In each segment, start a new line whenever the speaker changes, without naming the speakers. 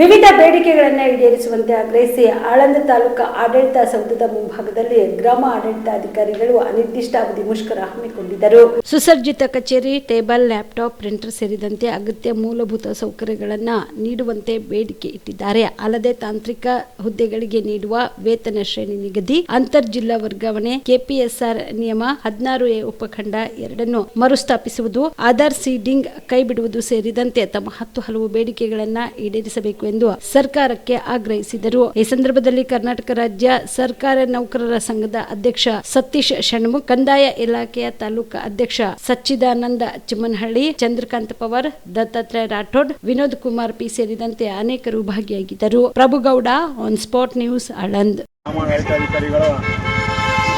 ವಿವಿಧ ಬೇಡಿಕೆಗಳನ್ನು ಈಡೇರಿಸುವಂತೆ ಆಗ್ರಹಿಸಿ ಆಳಂದ ತಾಲೂಕು ಆಡಳಿತ ಸೌಧದ ಮುಂಭಾಗದಲ್ಲಿ ಗ್ರಾಮ ಆಡಳಿತಾಧಿಕಾರಿಗಳು ಅನಿರ್ದಿಷ್ಟಾವಧಿ ಮುಷ್ಕರ ಹಮ್ಮಿಕೊಂಡಿದ್ದರು. ಸುಸಜ್ಜಿತ ಕಚೇರಿ, ಟೇಬಲ್, ಲ್ಯಾಪ್ಟಾಪ್, ಪ್ರಿಂಟರ್ ಸೇರಿದಂತೆ ಅಗತ್ಯ ಮೂಲಭೂತ ಸೌಕರ್ಯಗಳನ್ನು ನೀಡುವಂತೆ ಬೇಡಿಕೆ ಇಟ್ಟಿದ್ದಾರೆ. ಅಲ್ಲದೆ ತಾಂತ್ರಿಕ ಹುದ್ದೆಗಳಿಗೆ ನೀಡುವ ವೇತನ ಶ್ರೇಣಿ ನಿಗದಿ ಅಂತರ್ ಜಿಲ್ಲಾ ವರ್ಗಾವಣೆ, ಕೆಪಿಎಸ್ಆರ್ ನಿಯಮ ಹದಿನಾರು ಎ ಉಪಖಂಡ ಎರಡನ್ನು ಮರುಸ್ಥಾಪಿಸುವುದು, ಆಧಾರ್ ಸೀಡಿಂಗ್ ಕೈಬಿಡುವುದು ಸೇರಿದಂತೆ ತಮ್ಮ ಹತ್ತು ಹಲವು ಬೇಡಿಕೆಗಳನ್ನು ಈಡೇರಿಸಬೇಕು. ಎಂದು ಸರ್ಕಾರಕ್ಕೆ ಆಗ್ರಹಿಸಿದರು. ಈ ಸಂದರ್ಭದಲ್ಲಿ ಕರ್ನಾಟಕ ರಾಜ್ಯ ಸರ್ಕಾರ ನೌಕರರ ಸಂಘದ ಅಧ್ಯಕ್ಷ ಸತೀಶ್ ಷಣ್ಮುಖ್, ಕಂದಾಯ ಇಲಾಖೆಯ ತಾಲೂಕು ಅಧ್ಯಕ್ಷ ಸಚ್ಚಿದಾನಂದ ಚಿಮ್ಮನಹಳ್ಳಿ, ಚಂದ್ರಕಾಂತ್ ಪವಾರ್, ದತ್ತಾತ್ರೇಯ ರಾಠೋಡ್, ವಿನೋದ್ ಕುಮಾರ್ ಪಿ ಸೇರಿದಂತೆ ಅನೇಕರು ಭಾಗಿಯಾಗಿದ್ದರು. Prabhugouda on spot news Aland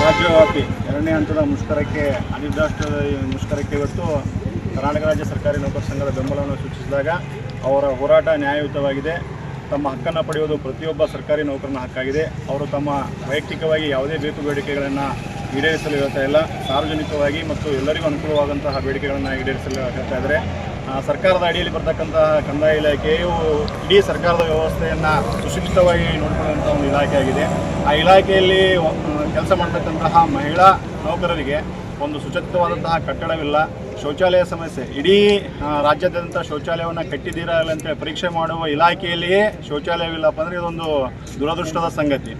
ರಾಜ್ಯವ್ಯಾಪಿ ಎರಡನೇ ಹಂತದ ಮುಷ್ಕರಕ್ಕೆ ಅನಿರ್ದಿಷ್ಟ ಮುಷ್ಕರಕ್ಕೆ ಇವತ್ತು ಕರ್ನಾಟಕ ರಾಜ್ಯ ಸರ್ಕಾರಿ ನೌಕರ ಸಂಘದ ಬೆಂಬಲವನ್ನು ಸೂಚಿಸಿದಾಗ ಅವರ ಹೋರಾಟ ನ್ಯಾಯಯುತವಾಗಿದೆ. ತಮ್ಮ ಹಕ್ಕನ್ನು ಪಡೆಯುವುದು ಪ್ರತಿಯೊಬ್ಬ ಸರ್ಕಾರಿ ನೌಕರನ ಹಕ್ಕಾಗಿದೆ. ಅವರು ತಮ್ಮ ವೈಯಕ್ತಿಕವಾಗಿ ಯಾವುದೇ ಬೇಕು ಬೇಡಿಕೆಗಳನ್ನು ಈಡೇರಿಸಲು ಹೇಳ್ತಾ ಇಲ್ಲ. ಸಾರ್ವಜನಿಕವಾಗಿ ಮತ್ತು ಎಲ್ಲರಿಗೂ ಅನುಕೂಲವಾದಂತಹ ಬೇಡಿಕೆಗಳನ್ನು ಈಡೇರಿಸಲು ಹೇಳ್ತಾ ಇದ್ದಾರೆ. ಸರ್ಕಾರದ ಅಡಿಯಲ್ಲಿ ಬರ್ತಕ್ಕಂತಹ ಕಂದಾಯ ಇಲಾಖೆಯು ಇಡೀ ಸರ್ಕಾರದ ವ್ಯವಸ್ಥೆಯನ್ನು ಸುಶಿಕ್ಷಿತವಾಗಿ ನೋಡಿಕೊಳ್ಳುವಂಥ ಒಂದು ಇಲಾಖೆ ಆಗಿದೆ ಆ ಇಲಾಖೆಯಲ್ಲಿ ಕೆಲಸ ಮಾಡ್ತಕ್ಕಂತಹ ಮಹಿಳಾ ನೌಕರರಿಗೆ ಒಂದು ಸುಚಿತವಾದಂತಹ ಕಟ್ಟಡವಿಲ್ಲ. ಶೌಚಾಲಯ ಸಮಸ್ಯೆ. ಇಡೀ ರಾಜ್ಯಾದ್ಯಂತ ಶೌಚಾಲಯವನ್ನು ಕಟ್ಟಿದ್ದೀರಾ ಪರೀಕ್ಷೆ ಮಾಡುವ ಇಲಾಖೆಯಲ್ಲಿಯೇ ಶೌಚಾಲಯವಿಲ್ಲಪ್ಪ ಅಂದರೆ ಇದೊಂದು ದುರದೃಷ್ಟದ ಸಂಗತಿ.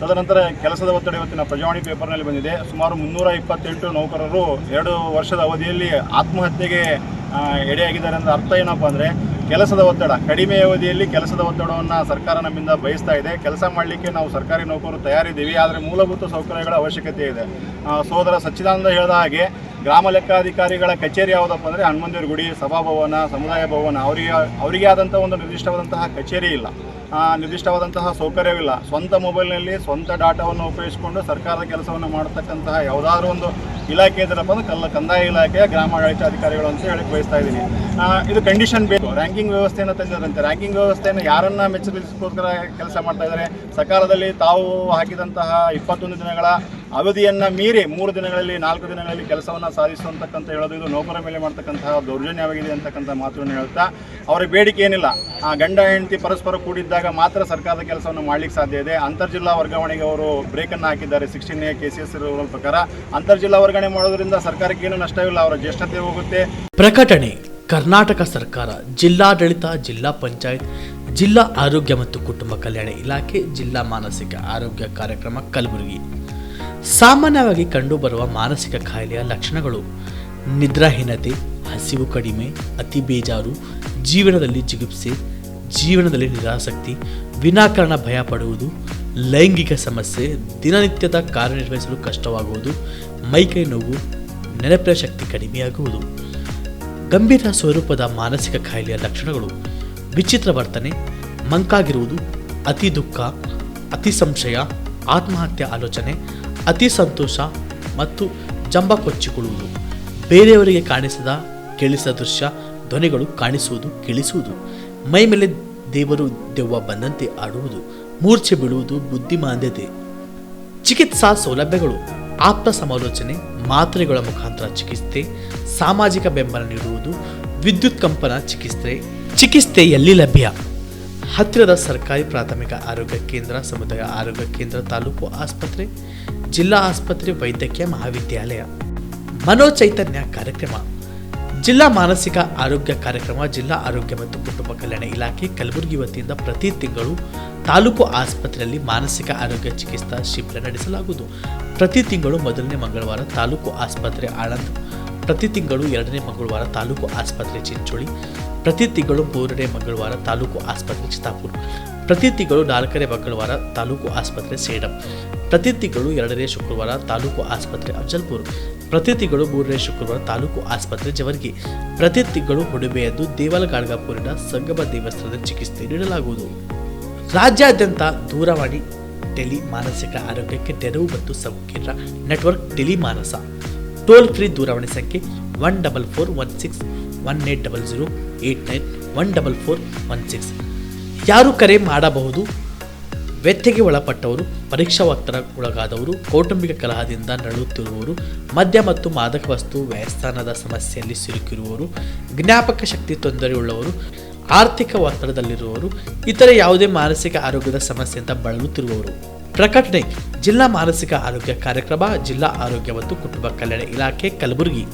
ತದನಂತರ ಕೆಲಸದ ಒತ್ತಡ ಇವತ್ತಿನ ಪ್ರಜಾವಾಣಿ ಪೇಪರ್ನಲ್ಲಿ ಬಂದಿದೆ. ಸುಮಾರು ಮುನ್ನೂರ ಇಪ್ಪತ್ತೆಂಟು ನೌಕರರು ಎರಡು ವರ್ಷದ ಅವಧಿಯಲ್ಲಿ ಆತ್ಮಹತ್ಯೆಗೆ ಎಡೆಯಾಗಿದ್ದಾರೆ ಅಂತ ಅರ್ಥ ಏನಪ್ಪ ಅಂದರೆ ಕೆಲಸದ ಒತ್ತಡ. ಕಡಿಮೆ ಅವಧಿಯಲ್ಲಿ ಕೆಲಸದ ಒತ್ತಡವನ್ನು ಸರ್ಕಾರ ನಮ್ಮಿಂದ ಬಯಸ್ತಾ ಇದೆ. ಕೆಲಸ ಮಾಡಲಿಕ್ಕೆ ನಾವು ಸರ್ಕಾರಿ ನೌಕರರು ತಯಾರಿದ್ದೀವಿ. ಆದರೆ ಮೂಲಭೂತ ಸೌಕರ್ಯಗಳ ಅವಶ್ಯಕತೆ ಇದೆ. ಸೋದರ ಸಚ್ಚಿದಾನಂದ ಹೇಳಿದ ಹಾಗೆ ಗ್ರಾಮ ಲೆಕ್ಕಾಧಿಕಾರಿಗಳ ಕಚೇರಿ ಯಾವುದಪ್ಪ ಅಂದರೆ ಹನುಮಂದಿರ ಗುಡಿ, ಸಭಾಭವನ, ಸಮುದಾಯ ಭವನ, ಅವರಿಗೆ ಅವರಿಗೆ ಆದಂಥ ಒಂದು ನಿರ್ದಿಷ್ಟವಾದಂತಹ ಕಚೇರಿ ಇಲ್ಲ. ನಿರ್ದಿಷ್ಟವಾದಂತಹ ಸೌಕರ್ಯವಿಲ್ಲ. ಸ್ವಂತ ಮೊಬೈಲ್ನಲ್ಲಿ ಸ್ವಂತ ಡಾಟಾವನ್ನು ಉಪಯೋಗಿಸಿಕೊಂಡು ಸರ್ಕಾರದ ಕೆಲಸವನ್ನು ಮಾಡತಕ್ಕಂತಹ ಯಾವುದಾದ್ರೂ ಒಂದು ಇಲಾಖೆ ಇದ್ರಪ್ಪ ಅಂದ್ರೆ ಕಲ್ಲ ಕಂದಾಯ ಇಲಾಖೆಯ ಗ್ರಾಮ ಆಡಳಿತಾಧಿಕಾರಿಗಳು ಅಂತ ಹೇಳಿ ಬಯಸ್ತಾ ಇದ್ದೀನಿ. ಇದು ಕಂಡೀಷನ್ ಬೇಕು. ರ್ಯಾಂಕಿಂಗ್ ವ್ಯವಸ್ಥೆಯನ್ನು ತಂದಿದ್ದಾರಂತೆ ರ್ಯಾಂಕಿಂಗ್ ವ್ಯವಸ್ಥೆಯನ್ನು ಯಾರನ್ನ ಮೆಚ್ಚಲಿಸೋಸ್ಕರ ಕೆಲಸ ಮಾಡ್ತಾ ಇದ್ದಾರೆ? ಸಕಾಲದಲ್ಲಿ ತಾವು ಹಾಕಿದಂತಹ ಇಪ್ಪತ್ತೊಂದು ದಿನಗಳ ಅವಧಿಯನ್ನು ಮೀರಿ ಮೂರು ದಿನಗಳಲ್ಲಿ, ನಾಲ್ಕು ದಿನಗಳಲ್ಲಿ ಕೆಲಸವನ್ನು ಸಾಧಿಸುವಂತಕ್ಕಂಥ ಹೇಳೋದು, ಇದು ನೌಕರ ಮೇಲೆ ಮಾಡ್ತಕ್ಕಂತಹ ದೌರ್ಜನ್ಯವಾಗಿದೆ ಅಂತಕ್ಕಂಥ ಮಾತುಗಳನ್ನು ಹೇಳ್ತಾ ಅವರ ಬೇಡಿಕೆ ಏನಿಲ್ಲ. ಆ ಗಂಡ, ಹೆಂಡತಿ ಪರಸ್ಪರ ಕೂಡಿದ್ದಾಗ ಮಾತ್ರ ಸರ್ಕಾರದ ಕೆಲಸವನ್ನು ಮಾಡ್ಲಿಕ್ಕೆ ಸಾಧ್ಯ ಇದೆ. ಅಂತರ್ಜಿಲ್ಲಾ ವರ್ಗಾವಣೆಗೆ ಅವರು ಬ್ರೇಕನ್ನು ಹಾಕಿದ್ದಾರೆ. Sixteen A K C S rule ಪ್ರಕಾರ ಅಂತರ್ಜಿಲ್ಲಾ ವರ್ಗಾವಣೆ ಮಾಡೋದ್ರಿಂದ ಸರ್ಕಾರಕ್ಕೆ ಏನು ನಷ್ಟವಿಲ್ಲ. ಅವರ ಜ್ಯೇಷ್ಠತೆ ಹೋಗುತ್ತೆ.
ಪ್ರಕಟಣೆ, ಕರ್ನಾಟಕ ಸರ್ಕಾರ, ಜಿಲ್ಲಾಡಳಿತ, ಜಿಲ್ಲಾ ಪಂಚಾಯತ್, ಜಿಲ್ಲಾ ಆರೋಗ್ಯ ಮತ್ತು ಕುಟುಂಬ ಕಲ್ಯಾಣ ಇಲಾಖೆ, ಜಿಲ್ಲಾ ಮಾನಸಿಕ ಆರೋಗ್ಯ ಕಾರ್ಯಕ್ರಮ, ಕಲಬುರಗಿ. ಸಾಮಾನ್ಯವಾಗಿ ಕಂಡುಬರುವ ಮಾನಸಿಕ ಕಾಯಿಲೆಯ ಲಕ್ಷಣಗಳು ನಿದ್ರಾಹೀನತೆ, ಹಸಿವು ಕಡಿಮೆ, ಅತಿ ಬೇಜಾರು, ಜೀವನದಲ್ಲಿ ಜಿಗುಪ್ಸೆ ಜೀವನದಲ್ಲಿ ನಿರಾಸಕ್ತಿ, ವಿನಾಕಾರಣ ಭಯ ಪಡುವುದು, ಲೈಂಗಿಕ ಸಮಸ್ಯೆ, ದಿನನಿತ್ಯದ ಕಾರ್ಯನಿರ್ವಹಿಸಲು ಕಷ್ಟವಾಗುವುದು ಮೈಕೈ ನೋವು, ನೆನಪಿನ ಶಕ್ತಿ ಕಡಿಮೆಯಾಗುವುದು. ಗಂಭೀರ ಸ್ವರೂಪದ ಮಾನಸಿಕ ಕಾಯಿಲೆಯ ಲಕ್ಷಣಗಳು, ವಿಚಿತ್ರ ವರ್ತನೆ, ಮಂಕಾಗಿರುವುದು, ಅತಿ ದುಃಖ, ಅತಿ ಸಂಶಯ, ಆತ್ಮಹತ್ಯೆ ಆಲೋಚನೆ, ಅತಿ ಸಂತೋಷ ಮತ್ತು ಜಂಬ ಕೊಚ್ಚಿಕೊಳ್ಳುವುದು. ಬೇರೆಯವರಿಗೆ ಕಾಣಿಸದ, ಕೇಳಿಸದ ದೃಶ್ಯ, ಧ್ವನಿಗಳು ಕಾಣಿಸುವುದು, ಕೇಳಿಸುವುದು. ಮೈ ಮೇಲೆ ದೇವರು ದೆವ್ವ ಬಂದಂತೆ ಆಡುವುದು, ಮೂರ್ಛೆ ಬೀಳುವುದು ಬುದ್ಧಿಮಾಂದ್ಯತೆ. ಚಿಕಿತ್ಸಾ ಸೌಲಭ್ಯಗಳು, ಆಪ್ತ ಸಮಾಲೋಚನೆ, ಮಾತ್ರೆಗಳ ಮುಖಾಂತರ ಚಿಕಿತ್ಸೆ, ಸಾಮಾಜಿಕ ಬೆಂಬಲ ನೀಡುವುದು, ವಿದ್ಯುತ್ ಕಂಪನ ಚಿಕಿತ್ಸೆ ಚಿಕಿತ್ಸೆ ಎಲ್ಲಿ ಲಭ್ಯ? ಹತ್ತಿರದ ಸರ್ಕಾರಿ ಪ್ರಾಥಮಿಕ ಆರೋಗ್ಯ ಕೇಂದ್ರ, ಸಮುದಾಯ ಆರೋಗ್ಯ ಕೇಂದ್ರ, ತಾಲೂಕು ಆಸ್ಪತ್ರೆ, ಜಿಲ್ಲಾ ಆಸ್ಪತ್ರೆ, ವೈದ್ಯಕೀಯ ಮಹಾವಿದ್ಯಾಲಯ. ಮನೋಚೈತನ್ಯ ಕಾರ್ಯಕ್ರಮ. ಜಿಲ್ಲಾ ಮಾನಸಿಕ ಆರೋಗ್ಯ ಕಾರ್ಯಕ್ರಮ, ಜಿಲ್ಲಾ ಆರೋಗ್ಯ ಮತ್ತು ಕುಟುಂಬ ಕಲ್ಯಾಣ ಇಲಾಖೆ ಕಲಬುರಗಿ ವತಿಯಿಂದ ಪ್ರತಿ ತಿಂಗಳು ತಾಲೂಕು ಆಸ್ಪತ್ರೆಯಲ್ಲಿ ಮಾನಸಿಕ ಆರೋಗ್ಯ ಚಿಕಿತ್ಸಾ ಶಿಬಿರ ನಡೆಸಲಾಗುವುದು. ಪ್ರತಿ ತಿಂಗಳು ಮೊದಲನೇ ಮಂಗಳವಾರ ತಾಲೂಕು ಆಸ್ಪತ್ರೆ ಆಳಂದ್, ಪ್ರತಿ ತಿಂಗಳು ಎರಡನೇ ಮಂಗಳವಾರ ತಾಲೂಕು ಆಸ್ಪತ್ರೆ ಚಿಂಚೋಳಿ, ಪ್ರತಿ ತಿಂಗಳು ಮೂರನೇ ಮಂಗಳವಾರ ತಾಲೂಕು ಆಸ್ಪತ್ರೆ ಚಿತ್ತಾಪುರ, ಪ್ರತಿ ತಿಂಗಳು ನಾಲ್ಕನೇ ಮಂಗಳವಾರ ತಾಲೂಕು ಆಸ್ಪತ್ರೆ ಸೇಡಂ, ಪ್ರತಿ ತಿಂಗಳು ಎರಡನೇ ಶುಕ್ರವಾರ ತಾಲೂಕು ಆಸ್ಪತ್ರೆ ಅಫಜಲ್ಪುರ್ ಪ್ರತಿ ತಿಂಗಳು ಮೂರನೇ ಶುಕ್ರವಾರ ತಾಲೂಕು ಆಸ್ಪತ್ರೆ ಜವರ್ಗಿ. ಪ್ರತಿ ತಿಂಗಳು ಹುಡುಬೆಯದ್ದು ದೇವಲಗಾಡ್ಗಾಪುರಿನ ಸಂಗಮ ದೇವಸ್ಥಾನದ ಚಿಕಿತ್ಸೆ ನೀಡಲಾಗುವುದು. ರಾಜ್ಯಾದ್ಯಂತ ದೂರವಾಣಿ, ಟೆಲಿ ಮಾನಸಿಕ ಆರೋಗ್ಯಕ್ಕೆ ನೆರವು ಮತ್ತು ಸಂಕೀರ್ಣ network tele Manas. Toll free ದೂರವಾಣಿ ಸಂಖ್ಯೆ one double four one six one eight double zero eight nine one double four one six. ಯಾರು ಕರೆ ಮಾಡಬಹುದು? ವ್ಯತ್ಯೆಗೆ ಒಳಪಟ್ಟವರು ಪರೀಕ್ಷಾ ಒತ್ತಡಕ್ಕೊಳಗಾದವರು ಕೌಟುಂಬಿಕ ಕಲಹದಿಂದ ನರಳುತ್ತಿರುವವರು, ಮದ್ಯ ಮತ್ತು ಮಾದಕ ವಸ್ತು ವ್ಯಯಸ್ಥಾನದ ಸಮಸ್ಯೆಯಲ್ಲಿ ಸಿಲುಕಿರುವವರು, ಜ್ಞಾಪಕ ಶಕ್ತಿ ತೊಂದರೆಯುಳ್ಳವರು, ಆರ್ಥಿಕ ಒತ್ತಡದಲ್ಲಿರುವವರು, ಇತರೆ ಯಾವುದೇ ಮಾನಸಿಕ ಆರೋಗ್ಯದ ಸಮಸ್ಯೆಯಿಂದ ಬಳಲುತ್ತಿರುವವರು. ಪ್ರಕಟಣೆ, ಜಿಲ್ಲಾ ಮಾನಸಿಕ ಆರೋಗ್ಯ ಕಾರ್ಯಕ್ರಮ, ಜಿಲ್ಲಾ ಆರೋಗ್ಯ ಮತ್ತು ಕುಟುಂಬ ಕಲ್ಯಾಣ ಇಲಾಖೆ, ಕಲಬುರಗಿ.